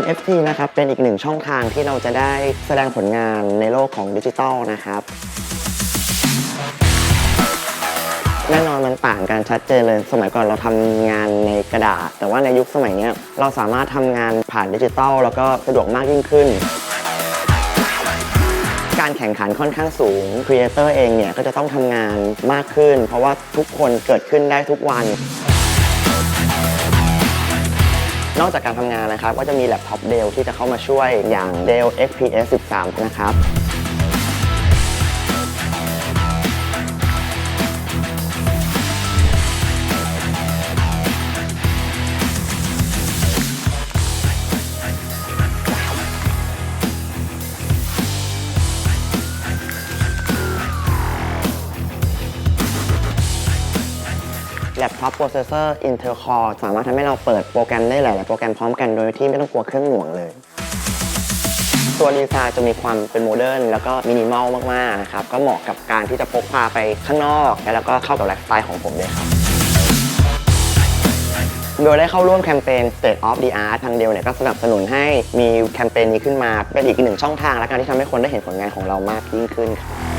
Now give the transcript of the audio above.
NFT นะครับเป็นอีกหนึ่งช่องทางที่เราจะได้แสดงผลงานในโลกของดิจิทัลนะครับแน่นอนมันต่างกันชัดเจนเลย สมัยก่อนเราทำงานในกระดาษ แต่ว่าในยุคสมัยนี้เราสามารถทำงานผ่านดิจิทัลแล้วก็สะดวกมากยิ่งขึ้น การแข่งขันค่อนข้างสูงครีเอเตอร์เองเนี่ยก็จะต้องทำงานมากขึ้น เพราะว่าทุกคนเกิดขึ้นได้ทุกวัน นอกจากการทำงานนะครับ ก็จะมีแล็ปท็อปเดลที่จะเข้ามาช่วยอย่าง Dell XPS 13 นะครับ แล็ปท็อปโปรเซสเซอร์ Intel Core สามารถทำให้เราเปิดโปรแกรมได้หลาย ๆ โปรแกรมพร้อมกันโดยที่ไม่ต้องกลัวเครื่องหน่วงเลย ตัวดีไซน์จะมีความเป็นโมเดิร์นแล้วก็มินิมอลมาก ๆ นะครับ ก็เหมาะกับการที่จะพกพาไปข้างนอก แล้วก็เข้ากับไลฟ์สไตล์ของผมด้วยครับโดยได้เข้าร่วมแคมเปญ State of the Art ทางเดียวเนี่ยก็สนับสนุนให้มีแคมเปญนี้ขึ้นมา เป็นอีกหนึ่งช่องทางและการที่ทำให้คนได้เห็นผลงานของเรามากยิ่งขึ้นครับ